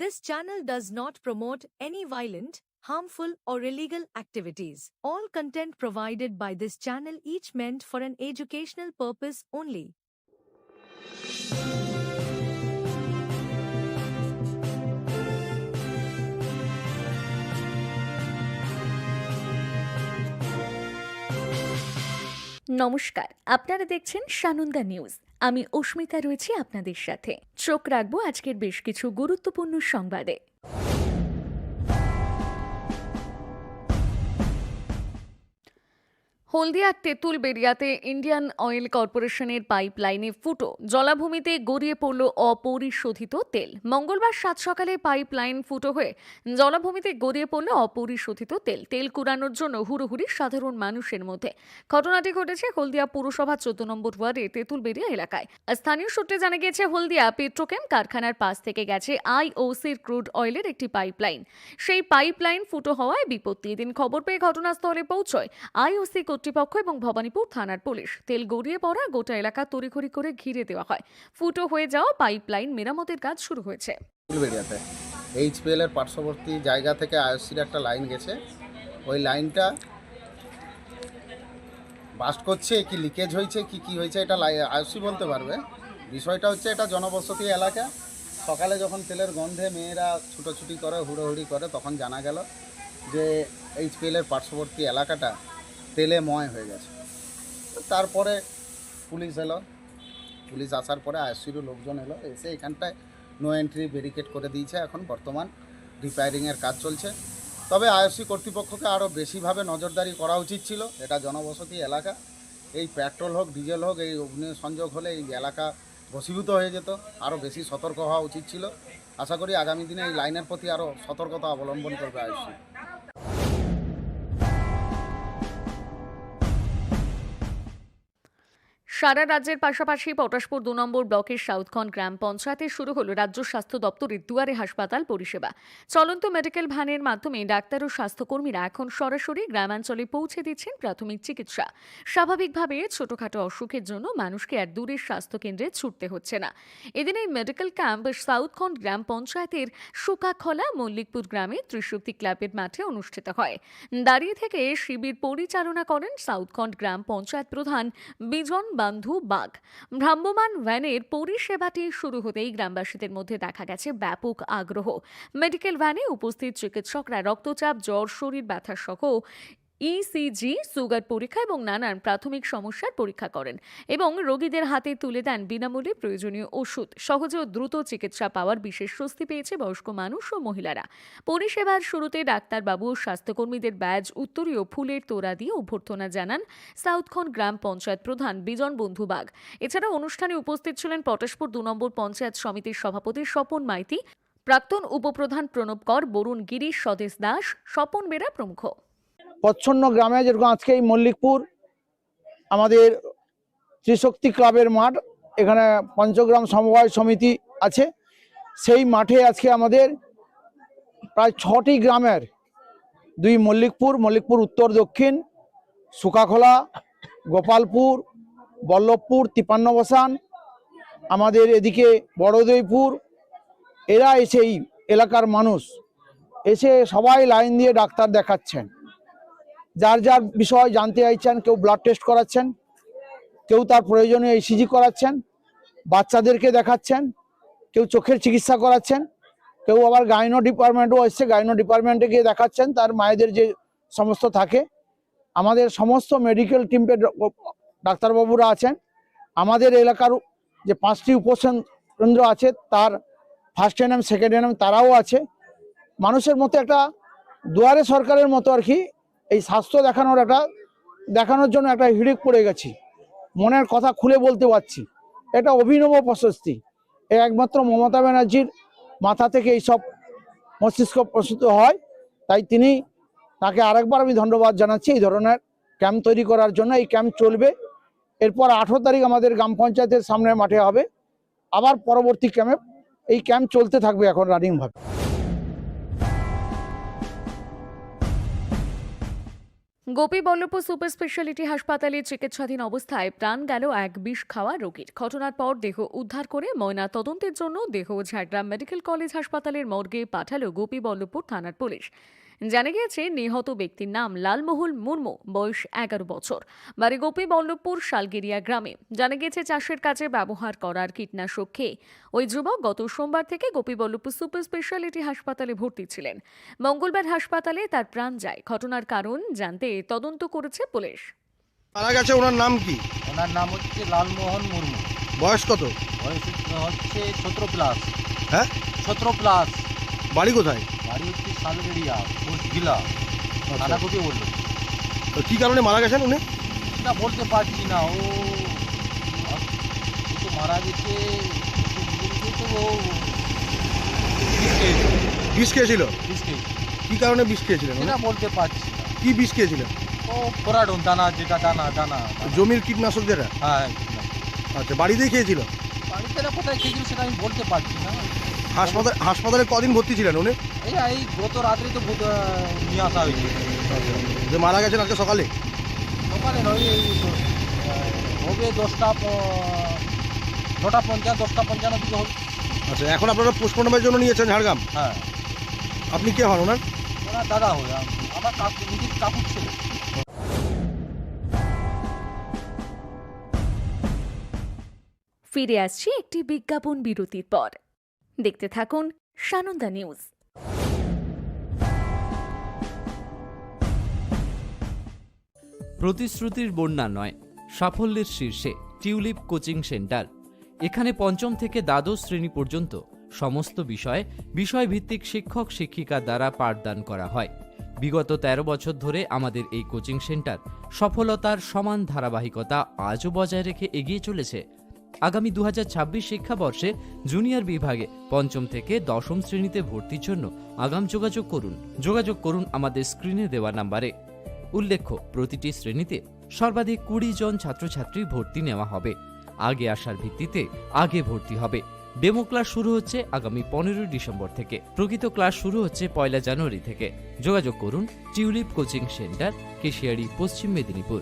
This channel does not promote any violent, harmful, or illegal activities. All content provided by this channel each meant for an educational purpose only. নমস্কার আপনারা দেখছেন Sananda news আমি অস্মিতা রয়েছি আপনাদের সাথে। চোখ রাখব আজকের বেশ কিছু গুরুত্বপূর্ণ সংবাদে। হলদিয়ার তেঁতুল বেরিয়াতে ইন্ডিয়ান অয়েল কর্পোরেশনের পাইপ লাইনে ফুটো। জলাভূমিতে গড়িয়ে পড়ল অপরিশোধিত তেল। মঙ্গলবার সাত সকালে পাইপ লাইন ফুটো হয়ে জলাভূমিতে গড়িয়ে পড়ল অপরিশোধিত তেল। তেল কুড়ানোর জন্য হুড়োহুড়ি সাধারণ মানুষের মধ্যে। ঘটনাটি ঘটেছে হলদিয়া পুরসভা চোদ্দ নম্বর ওয়ার্ডে তেঁতুলবেড়িয়া এলাকায়। স্থানীয় সূত্রে জানা গিয়েছে, হলদিয়া পেট্রোকেম কারখানার পাশ থেকে গেছে আইওসির ক্রুড অয়েলের একটি পাইপলাইন। সেই পাইপলাইন ফুটো হওয়ায় বিপত্তি। এদিন খবর পেয়ে ঘটনাস্থলে পৌঁছয় আইওসি কর্তৃপক্ষ এবং ভবানীপুর থানার পুলিশ। তেল গড়িয়ে পড়া গোটা এলাকা তড়িঘড়ি করে ঘিরে দেওয়া হয়। ফুটো হয়ে যাওয়া পাইপলাইন মেরামতের কাজ শুরু হয়েছে। এইচপিএল এর পার্শ্ববর্তী জায়গা থেকে আইওসির একটা লাইন গেছে। ওই লাইনটা বাস্ট করছে, কি লিকেজ হয়েছে, কি কি হয়েছে এটা আইওসি বলতে পারবে। বিষয়টা হচ্ছে এটা জনবসতি এলাকা। সকালে যখন তেলের গন্ধে মেয়েরা ছুটোছুটি করে, হুড়োহুড়ি করে, তখন জানা গেল যে এইচপিএল এর পার্শ্ববর্তী এলাকাটা তেলে ময় হয়ে গেছে। তারপরে পুলিশ এলো। পুলিশ আসার পরে আইসিরও লোকজন এলো, এসে এখানটায় নো এন্ট্রি ব্যারিকেড করে দিয়েছে। এখন বর্তমান রিপেয়ারিংয়ের কাজ চলছে। তবে আইএসসি কর্তৃপক্ষকে আরও বেশিভাবে নজরদারি করা উচিত ছিল। এটা জনবসতি এলাকা। এই পেট্রোল হোক ডিজেল হোক, এই অগ্নি সংযোগ হলে এই এলাকা বসীভূত হয়ে যেত। আরও বেশি সতর্ক হওয়া উচিত ছিল। আশা করি আগামী দিনে এই লাইনের প্রতি আরও সতর্কতা অবলম্বন করবে আইএসসি। সারা রাজ্যের পাশাপাশি পটাশপুর দু নম্বর ব্লকের সাউথখন গ্রাম পঞ্চায়েতে শুরু হলো রাজ্য স্বাস্থ্য দপ্তরের দুয়ারে হাসপাতাল পরিষেবা। চলন্ত মেডিকেল ভ্যানের মাধ্যমে ডাক্তার ও স্বাস্থ্যকর্মীরা এখন সরাসরি গ্রামাঞ্চলে পৌঁছে দিচ্ছেন প্রাথমিক চিকিৎসা। স্বাভাবিকভাবে ছোটখাটো অসুখের জন্য মানুষকে আর দূরের স্বাস্থ্যকেন্দ্রে ছুটতে হচ্ছে না। এদিন এই মেডিকেল ক্যাম্প সাউথখন গ্রাম পঞ্চায়েতের সুকাখলা মল্লিকপুর গ্রামে ত্রিশক্তি ক্লাবের মাঠে অনুষ্ঠিত হয়। দাঁড়িয়ে থেকে শিবির পরিচালনা করেন সাউথখন্ড গ্রাম পঞ্চায়েত প্রধান বিজন বান্ধু বাঘ। ভ্রাম্যমান ভ্যানের পরিষেবাটি শুরু হতেই গ্রামবাসীদের মধ্যে দেখা গেছে ব্যাপক আগ্রহ। মেডিকেল ভ্যানে উপস্থিত চিকিৎসকরা রক্তচাপ, জ্বর, শরীর ব্যথা সহ ইসিজি সুগার পরীক্ষা এবং নানান প্রাথমিক সমস্যার পরীক্ষা করেন এবং রোগীদের হাতে তুলে দেন বিনামূল্যে প্রয়োজনীয় ওষুধ। সহজে ও দ্রুত চিকিৎসা পাওয়ার বিশেষ স্বস্তি পেয়েছে বয়স্ক মানুষ ও মহিলারা। পরিষেবার শুরুতে ডাক্তারবাবু ও স্বাস্থ্যকর্মীদের ব্যাজ উত্তরীয় ফুলের তোড়া দিয়ে অভ্যর্থনা জানান সাউথখন গ্রাম পঞ্চায়েত প্রধান বিজন বন্ধু বাগ। এছাড়া অনুষ্ঠানে উপস্থিত ছিলেন পটাশপুর দু নম্বর পঞ্চায়েত সমিতির সভাপতি স্বপন মাইতি, প্রাক্তন উপপ্রধান প্রণব কর, বরুণ গিরিশ স্বদেশ দাস, স্বপন বেরা প্রমুখ। প্রচ্ছন্ন গ্রামে যেরকম আজকে এই মল্লিকপুর, আমাদের ত্রিশক্তি ক্লাবের মাঠ, এখানে পঞ্চগ্রাম সমবায় সমিতি আছে। সেই মাঠে আজকে আমাদের প্রায় ছটি গ্রামের, দুই মল্লিকপুর মল্লিকপুর উত্তর দক্ষিণ সুকাখোলা গোপালপুর, বল্লভপুর, তিপান্ন বসান, আমাদের এদিকে বড়দইপুর, এরা এসে এলাকার মানুষ, এসে সবাই লাইন দিয়ে ডাক্তার দেখাচ্ছেন। যার যার বিষয় জানতে চাইছেন, কেউ ব্লাড টেস্ট করাচ্ছেন, কেউ তার প্রয়োজনীয় ইসিজি করাচ্ছেন, বাচ্চাদেরকে দেখাচ্ছেন, কেউ চোখের চিকিৎসা করাচ্ছেন, কেউ আবার গাইনো ডিপার্টমেন্টও এসছে গাইনো ডিপার্টমেন্টে গিয়ে দেখাচ্ছেন, তার মায়েদের যে সমস্ত থাকে। আমাদের সমস্ত মেডিকেল টিমের ডাক্তারবাবুরা আছেন। আমাদের এলাকার যে পাঁচটি উপসেন কেন্দ্র আছে, তার ফার্স্ট এনএম সেকেন্ড এনএম তারাও আছে। মানুষের মতো একটা দুয়ারে সরকারের মতো আর কি এই স্বাস্থ্য দেখানোর একটা, দেখানোর জন্য একটা হিড়িক পড়ে গেছি। মনের কথা খুলে বলতে পারছি। এটা অভিনব প্রশস্তি। এ একমাত্র মমতা ব্যানার্জির মাথা থেকে এইসব মস্তিষ্ক প্রস্তুত হয়। তাই তিনি, তাকে আরেকবার আমি ধন্যবাদ জানাচ্ছি এই ধরনের ক্যাম্প তৈরি করার জন্য। এই ক্যাম্প চলবে। এরপর আঠেরো তারিখ আমাদের গ্রাম পঞ্চায়েতের সামনে মাঠে হবে। আবার পরবর্তী ক্যাম্পে, এই ক্যাম্প চলতে থাকবে এখন রানিংভাবে গোপী বল্লভপুর সুপার স্পেশালিটি হাসপাতালে চিকিৎসাধীন অবস্থায় প্রাণ গেল এক বিষ খাওয়া রোগীর। ঘটনার পর দেহ উদ্ধার করে ময়না তদন্তের জন্য দেহ ঝাড়গ্রাম মেডিকেল কলেজ হাসপাতালের মর্গে পাঠালো গোপী বল্লভপুর থানার পুলিশ। জানা গিয়েছে নিহত ব্যক্তির নাম লালমোহন মুর্মু বয়স এগারো বছর। বাড়ি গোপী বল্লভপুর শালগেরিয়া গ্রামে জানা গিয়েছে চাষের কাজে ব্যবহার করার কীটনাশক খেয়ে ওই যুবক গত সোমবার থেকে গোপী বল্লভপুর সুপার স্পেশালিটি হাসপাতালে ভর্তি ছিলেন। মঙ্গলবার হাসপাতালে তার প্রাণ যায়। ঘটনার কারণ জানতে তদন্ত করেছে পুলিশ। মারা গেছে ওনার নাম কি? ওনার নাম হচ্ছে লালমোহন মুর্মু। বয়স কত? বয়স হচ্ছে সতেরো প্লাস। হ্যাঁ? সতেরো প্লাস। বাড়ি কোথায়? বাড়ি হচ্ছে শালগেরিয়া পোস্ট জেলা থানাকুটি বলল। তো কি কারণে মারা গেছেন উনি? সেটা বলতে পারছি না। ও তো মারা গেছে তো ও বিষ খেয়েছিল, বিষ খেয়েছিল? কি কারণে বিষ খেয়েছিলেন? সেটা বলতে পারছি না। কি বিষ খেয়েছিলেন? ও ফোরাডন দানা যেটা দানা দানা দানা। জমির কীটনাশক যেটা? হ্যাঁ আচ্ছা বাড়িতেই খেয়েছিল? বাড়িতে কোথায় খেয়েছিল সেটা আমি বলতে পারছি না। হাসপাতাল হাসপাতালে কদিন ভর্তি ছিলেন উনি? এই এই গত রাত্রে তো নিয়ে আসা হয়েছে। যে মারা গেছেন আজকে সকালে? সকালে নয় এই হবে দশটা নটা পঞ্চান্ন দশটা পঞ্চান্ন দিকে হবে। আচ্ছা এখন আপনারা পোস্টমর্টমের জন্য নিয়েছেন ঝাড়গ্রাম? হ্যাঁ। আপনি কে হন ওনার? ওনার দাদা হয় আম- আমার কাকু নিজের কাকুর ছেলে। ফিরে আসছি একটি বিজ্ঞাপন বিরতির পর। দেখতে থাকুন সানন্দা নিউজ। প্রতিশ্রুতির বন্যা নয়, সাফল্যের শীর্ষে টিউলিপ কোচিং সেন্টার। এখানে পঞ্চম থেকে দ্বাদশ শ্রেণি পর্যন্ত সমস্ত বিষয়ে বিষয়ভিত্তিক শিক্ষক শিক্ষিকা দ্বারা পাঠদান করা হয়। বিগত ১৩ বছর ধরে আমাদের এই কোচিং সেন্টার সফলতার সমান ধারাবাহিকতা আজও বজায় রেখে এগিয়ে চলেছে আগামী দু হাজার ছাব্বিশ শিক্ষাবর্ষে জুনিয়র বিভাগে পঞ্চম থেকে দশম শ্রেণীতে ভর্তির জন্য আগাম যোগাযোগ করুন। যোগাযোগ করুন আমাদের স্ক্রিনে দেওয়া নাম্বারে। উল্লেখ্য, প্রতিটি শ্রেণীতে সর্বাধিক কুড়ি জন ছাত্রছাত্রী ভর্তি নেওয়া হবে। আগে আসার ভিত্তিতে আগে ভর্তি হবে। ডেমো ক্লাস শুরু হচ্ছে আগামী পনেরোই ডিসেম্বর থেকে। প্রকৃত ক্লাস শুরু হচ্ছে পয়লা জানুয়ারি থেকে। যোগাযোগ করুন টিউলিপ কোচিং সেন্টার, কেশিয়ারি, পশ্চিম মেদিনীপুর।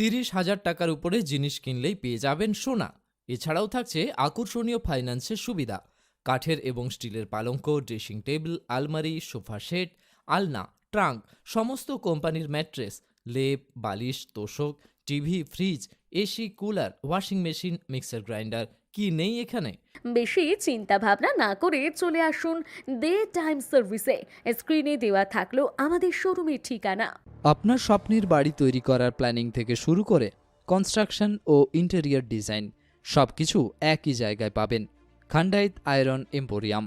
তিরিশ হাজার টাকার উপরে জিনিস কিনলেই পেয়ে যাবেন সোনা। এছাড়াও থাকছে আকর্ষণীয় ফাইন্যান্সের সুবিধা। কাঠের এবং স্টিলের পালঙ্ক, ড্রেসিং টেবিল, আলমারি, সোফা সেট, আলনা, ট্রাঙ্ক, সমস্ত কোম্পানির ম্যাট্রেস, লেপ, বালিশ, তোষক, TV, fridge, AC, cooler, washing machine, mixer grinder কি নেই এখানে? বেশি চিন্তা ভাবনা না করে চলে আসুন দে টাইম সার্ভিসে। স্ক্রিনে দেওয়া থাকল আমাদের শোরুমের ঠিকানা। আপনার স্বপ্নের বাড়ি তৈরি করার প্ল্যানিং থেকে শুরু করে কনস্ট্রাকশন ও ইন্টেরিয়র ডিজাইন সব কিছু একই জায়গায় পাবেন। খান্ডাইত আয়রন এম্পোরিয়াম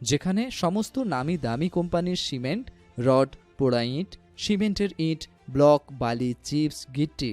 যেখানে সমস্ত নামি দামি কোম্পানির সিমেন্ট রড পোড়া ইট সিমেন্টের ইট ব্লক বালি চিপস গিট্টি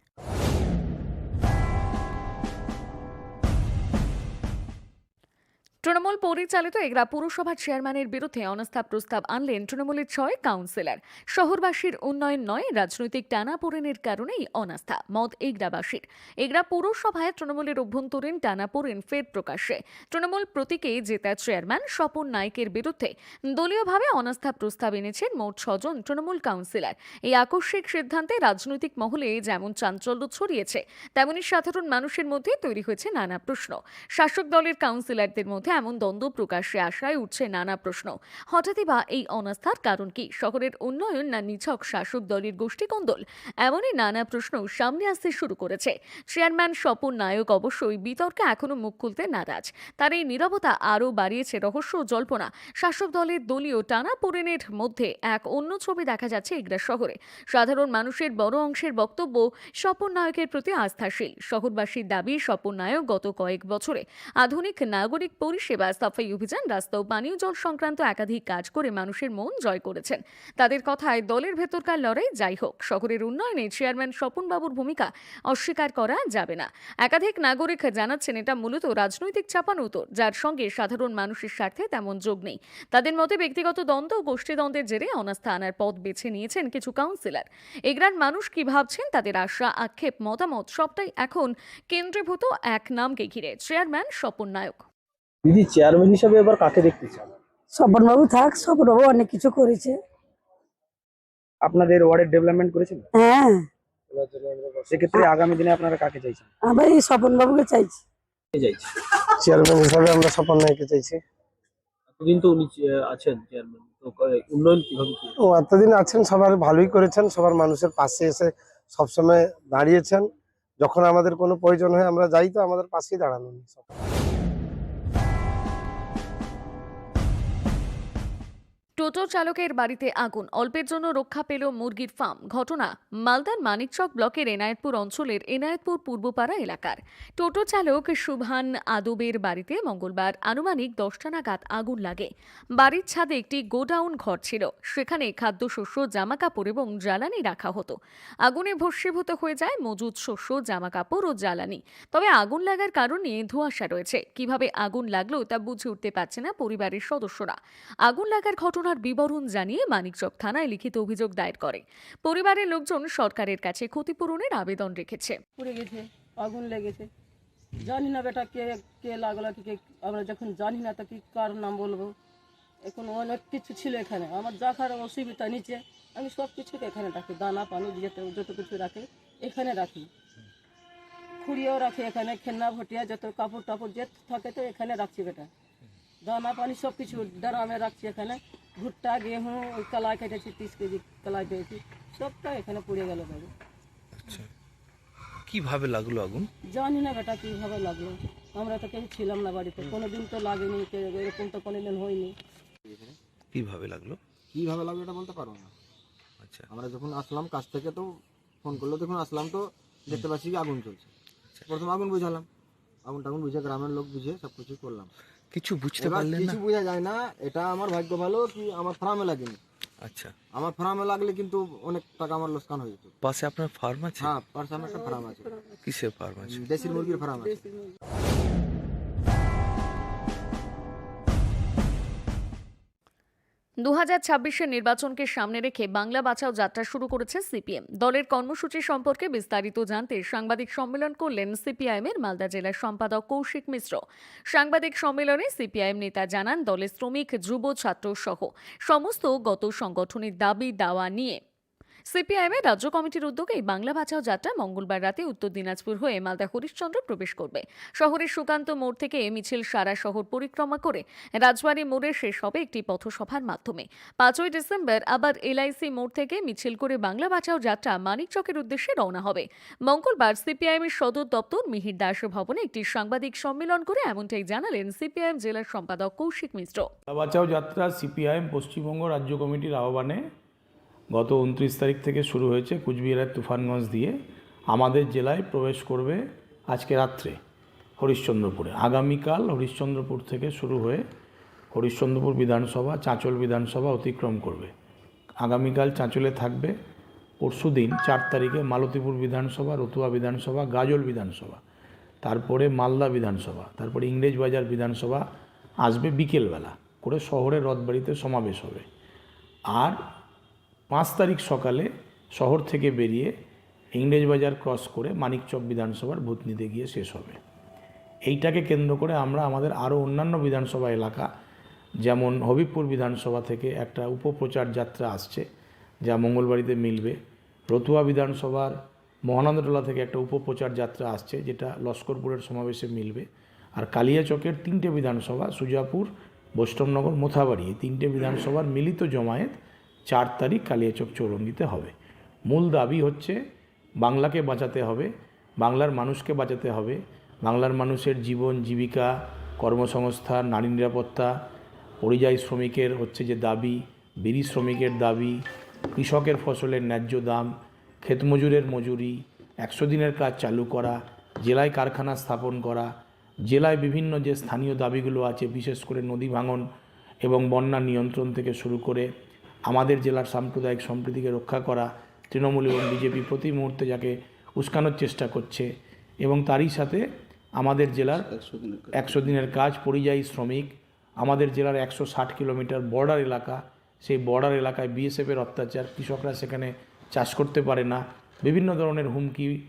তৃণমূল পরিচালিত এগরা পুরসভার চেয়ারম্যানের বিরুদ্ধে অনাস্থা প্রস্তাব আনলেন তৃণমূলের ছয় কাউন্সিলর। শহরবাসীর উন্নয়ন নয়, রাজনৈতিক টানাপোড়েনের কারণেই অনাস্থা, মত এগরাবাসীর। এগরা পুরসভায় তৃণমূলের অভ্যন্তরীণ টানাপোড়েন ফের প্রকাশ্যে। তৃণমূল প্রতীকে জেতা চেয়ারম্যান স্বপন নায়কের বিরুদ্ধে দলীয়ভাবে অনাস্থা প্রস্তাব এনেছেন মোট ছজন তৃণমূল কাউন্সিলর। এই আকস্মিক সিদ্ধান্তে রাজনৈতিক মহলে যেমন চাঞ্চল্য ছড়িয়েছে, তেমনি সাধারণ মানুষের মধ্যে তৈরি হয়েছে নানা প্রশ্ন। শাসক দলের কাউন্সিলরদের মধ্যে এমন দ্বন্দ্ব প্রকাশ্যে আসায় উঠছে নানা প্রশ্ন। হঠাৎই বা এই অনাস্থার কারণ কি? শহরের উন্নয়ন না নিছক শাসক দলের গোষ্ঠীকন্দল এমনই নানা প্রশ্ন সামনে আসতে শুরু করেছে। চেয়ারম্যান স্বপন নায়ক অবশ্যই বিতর্কে এখনও মুখ খুলতে নারাজ। তার এই নীরবতা আরও বাড়িয়েছে রহস্য জল্পনা। শাসক দলের দলীয় টানা পোড়েনের মধ্যে এক অন্য ছবি দেখা যাচ্ছে এগরা শহরে। সাধারণ মানুষের বড় অংশের বক্তব্য স্বপন নায়কের প্রতি আস্থাশীল। শহরবাসীর দাবি স্বপন নায়ক গত কয়েক বছরে আধুনিক নাগরিক পরিষেবা সাফাই অভিযান রাস্তা ও পানীয় জল সংক্রান্ত একাধিক কাজ করে মানুষের মন জয় করেছেন। তাদের কথায় দলের ভেতরকার লড়াই যাই হোক, শহরের উন্নয়নে চেয়ারম্যান স্বপনবাবুর ভূমিকা অস্বীকার করা যাবে না। একাধিক নাগরিক জানাচ্ছেন এটা মূলত রাজনৈতিক চাপানুতর, যার সঙ্গে সাধারণ মানুষের স্বার্থে তেমন যোগ নেই। তাদের মতে ব্যক্তিগত দ্বন্দ্ব ও গোষ্ঠীদ্বন্দ্বের জেরে অনাস্থা আনার পথ বেছে নিয়েছেন কিছু কাউন্সিলর। এগ্রার মানুষ কি ভাবছেন তাদের আশা, আক্ষেপ, মতামত সবটাই এখন কেন্দ্রীভূত এক নামকে ঘিরে। চেয়ারম্যান স্বপন নায়ক। দিদি চেয়ারম্যান হিসাবে এবার কাকে দেখতে চান? স্বপনবাবু থাক স্বপনবাবু অনেক কিছু করেছে। আপনাদের ওয়ার্ডের ডেভেলপমেন্ট করেছেন? হ্যাঁ। সেক্ষেত্রে আগামী দিনে আপনারা কাকে চাইছেন? আমরা এই স্বপনবাবুকে চাইছি। চাইছি? চেয়ারম্যান হিসাবে আমরা স্বপন নাইকে চাইছি। এতদিন তো উনি আছেন চেয়ারম্যান তো উন্নয়ন কীভাবে কি ও এতদিন আছেন সবার ভালোই করেছেন সবার মানুষের পাশে এসে সবসময় দাঁড়িয়েছেন। যখন আমাদের কোনো প্রয়োজন হয় আমরা যাই তো আমাদের পাশেই দাঁড়ানো টোটো চালকের বাড়িতে আগুন। অল্পের জন্য রক্ষা পেল মুরগির ফার্ম। ঘটনা মালদার মানিকচক ব্লকের এনায়েতপুর অঞ্চলের এনায়েতপুর পূর্বপাড়া এলাকার। টোটো চালক শুভান আদবের বাড়িতে মঙ্গলবার আনুমানিক দশটা নাগাদ আগুন লাগে। বাড়ির ছাদে একটি গোডাউন ঘর ছিল। সেখানে খাদ্যশস্য, জামাকাপড় এবং জ্বালানি রাখা হতো। আগুনে ভস্মীভূত হয়ে যায় মজুদ শস্য, জামাকাপড় ও জ্বালানি। তবে আগুন লাগার কারণে ধোঁয়াশা রয়েছে। কীভাবে আগুন লাগল তা বুঝে উঠতে পারছে না পরিবারের সদস্যরা। আগুন লাগার ঘটনার বিবরণ জানিয়ে মানিকচক থানায় লিখিত অভিযোগ দায়ের করে। পরিবারের লোকজন সরকারের কাছে ক্ষতিপূরণের আবেদন রেখেছে। পুড়ে গেছে, আগুন লেগেছে। জানি না বেটা কে কে লাগল, কি, কে, আমরা যখন জানি না তো কি কার নাম বলব? এখন অনেক কিছু ছিল এখানে। আমার যা খার অসুবিধা নিচে, আমি সব কিছুকে এখানে রাখি। দানা পানি যেতে, যত কিছু রাখি, এখানে রাখি। খুঁড়িয়েও রাখি এখানে খেলনা ভটিয়া যত কাপড় টাপড় যে থাকে তো এখানে রাখছি বেটা। দানা পানি সব কিছু ড্রামে রাখছি এখানে। ভুট্টা গেহूं ওই কলাই কেটেছি তিরিশ কেজি কলাই পেয়েছি সবটা এখানে পুড়ে গেল বাবু আচ্ছা। কীভাবে লাগল আগুন? জানি না বেটা কীভাবে লাগল। আমরা তো কেউ ছিলাম না বাড়িতে কোনো দিন তো লাগেনি কে- এরকম তো কোনোদিন হয়নি। কীভাবে লাগল? কীভাবে লাগল এটা বলতে পারব না। আচ্ছা। আমরা যখন আসলাম কাছ থেকে তো ফোন করল তখন আসলাম তো দেখতে পাচ্ছি কি আগুন চলছে। প্রথম আগুন বুঝালাম। আগুন টাগুন বুঝে গ্রামের লোক বুঝে সব কিছু করলাম। কিছু বুঝতে পারলেন না? কিছু বোঝা যায় না এটা আমার ভাগ্য ভালো কি আমার ফার্মে লাগেনি। আচ্ছা। আমার ফার্মে লাগলে কিন্তু অনেক টাকা আমার লোকসান হয়ে যেত। পাশে আপনার ফার্ম আছে? হ্যাঁ পার্সোনাল একটা ফার্ম আছে। কিসের ফার্ম আছে? দেশি মুরগির ফার্ম আছে। দু হাজার নির্বাচনকে সামনে রেখে বাংলা বাঁচাও যাত্রা শুরু করেছে সিপিএম। দলের কর্মসূচি সম্পর্কে বিস্তারিত জানতে সাংবাদিক সম্মেলন করলেন সিপিআইএমের মালদা জেলার সম্পাদক কৌশিক মিশ্র। সাংবাদিক সম্মেলনে সিপিআইএম নেতা জানান, দলের শ্রমিক, যুব ছাত্র সহ সমস্ত গত সংগঠনের দাবি দাওয়া নিয়ে সিপিআইএমের রাজ্য কমিটির উদ্যোগে এই বাংলা বাঁচাও যাত্রা মঙ্গলবার রাতে উত্তর দিনাজপুর হয়ে মালদা হরিশ্চন্দ্র প্রবেশ করবে। শহরের সুকান্ত মোড় থেকে মিছিল সারা শহর পরিক্রমা করে রাজবাড়ী মোড়ে শেষ হবে একটি পথসভার মাধ্যমে। পাঁচই ডিসেম্বর আবার এলআইসি মোড় থেকে মিছিল করে বাংলা বাঁচাও যাত্রা মানিকচকের উদ্দেশ্যে রওনা হবে। মঙ্গলবার সিপিআইএমের সদর দপ্তর মিহির দাস ভবনে একটি সাংবাদিক সম্মেলন করে এমনটাই জানালেন সিপিআইএম জেলার সম্পাদক কৌশিক মিশ্র। বাঁচাও যাত্রা সিপিআইএম পশ্চিমবঙ্গ রাজ্য কমিটির আহ্বানে গত উনত্রিশ তারিখ থেকে শুরু হয়েছে কুচবিহারের তুফানগঞ্জ দিয়ে আমাদের জেলায় প্রবেশ করবে আজকে রাত্রে হরিশ্চন্দ্রপুরে। আগামীকাল হরিশ্চন্দ্রপুর থেকে শুরু হয়ে হরিশ্চন্দ্রপুর বিধানসভা, চাঁচল বিধানসভা অতিক্রম করবে। আগামীকাল চাঁচলে থাকবে, পরশু দিন চার তারিখে মালতীপুর বিধানসভা, রতুয়া বিধানসভা, গাজল বিধানসভা, তারপরে মালদা বিধানসভা, তারপরে ইংরেজবাজার বিধানসভা আসবে বিকেলবেলা করে শহরের রথবাড়িতে সমাবেশ হবে। আর পাঁচ তারিখ সকালে শহর থেকে বেরিয়ে ইংরেজবাজার ক্রস করে মানিকচক বিধানসভার ভূত নিতে গিয়ে শেষ হবে। এইটাকে কেন্দ্র করে আমরা আমাদের আরও অন্যান্য বিধানসভা এলাকা, যেমন হবিবপুর বিধানসভা থেকে একটা উপপ্রচার যাত্রা আসছে, যা মঙ্গলবাড়িতে মিলবে। রতুয়া বিধানসভার মহানন্দটোলা থেকে একটা উপপ্রচার যাত্রা আসছে, যেটা লস্করপুরের সমাবেশে মিলবে। আর কালিয়াচকের তিনটে বিধানসভা, সুজাপুর, বৈষ্ণবনগর, মোথাবাড়ি, এই তিনটে বিধানসভার মিলিত জমায়েত চার তারিখ কালিয়াচক চৌরঙ্গিতে হবে। মূল দাবি হচ্ছে বাংলাকে বাঁচাতে হবে, বাংলার মানুষকে বাঁচাতে হবে, বাংলার মানুষের জীবন, জীবিকা, কর্মসংস্থান, নারী নিরাপত্তা, পরিযায়ী শ্রমিকের হচ্ছে যে দাবি, বিড়ি শ্রমিকের দাবি, কৃষকের ফসলের ন্যায্য দাম, ক্ষেতমজুরের মজুরি, একশো দিনের কাজ চালু করা, জেলায় কারখানা স্থাপন করা, জেলায় বিভিন্ন যে স্থানীয় দাবিগুলো আছে, বিশেষ করে নদী ভাঙন এবং বন্যা নিয়ন্ত্রণ থেকে শুরু করে আমাদের জেলার সাম্প্রদায়িক সম্প্রীতিকে রক্ষা করা তৃণমূল এবং বিজেপি প্রতি মুহূর্তে যাকে উস্কানোর চেষ্টা করছে এবং তারই সাথে আমাদের জেলার একশো দিনের কাজ পরিযায়ী শ্রমিক, আমাদের জেলার একশো ষাট কিলোমিটার বর্ডার এলাকা, সেই বর্ডার এলাকায় বিএসএফের অত্যাচার কৃষকরা সেখানে চাষ করতে পারে না। বিভিন্ন ধরনের হুমকি,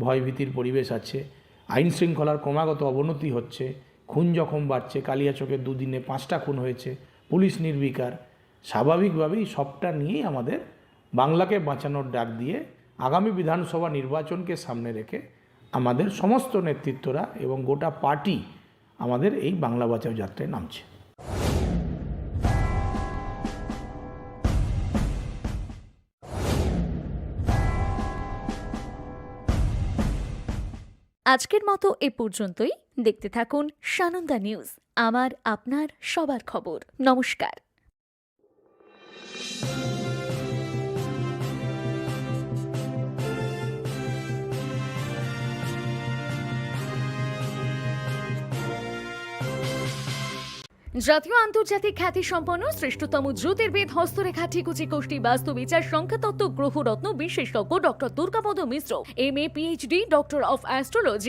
ভয়ভীতির পরিবেশ আছে। আইন শৃঙ্খলার ক্রমাগত অবনতি হচ্ছে। খুন জখম বাড়ছে। কালিয়াচকে দুদিনে পাঁচটা খুন হয়েছে। পুলিশ নির্বিকার। স্বাভাবিকভাবেই সবটা নিয়েই আমাদের বাংলাকে বাঁচানোর ডাক দিয়ে আগামী বিধানসভা নির্বাচনকে সামনে রেখে আমাদের সমস্ত নেতৃত্বরা এবং গোটা পার্টি আমাদের এই বাংলা বাঁচাও যাত্রায় নামছে। আজকের মতো এ পর্যন্তই। দেখতে থাকুন সানন্দা নিউজ, আমার, আপনার, সবার খবর। নমস্কার। জাতীয় আন্তর্জাতিক খ্যাতি সম্পন্ন শ্রেষ্ঠতম জ্যোতির্বিদ হস্তরেখা ঠিকুচি কোষ্ঠী বাস্তু বিচার সংখ্যাতত্ত্ব গ্রহরত্ন বিশেষজ্ঞ doctor Durgapada Mishra M A PhD doctor of astrology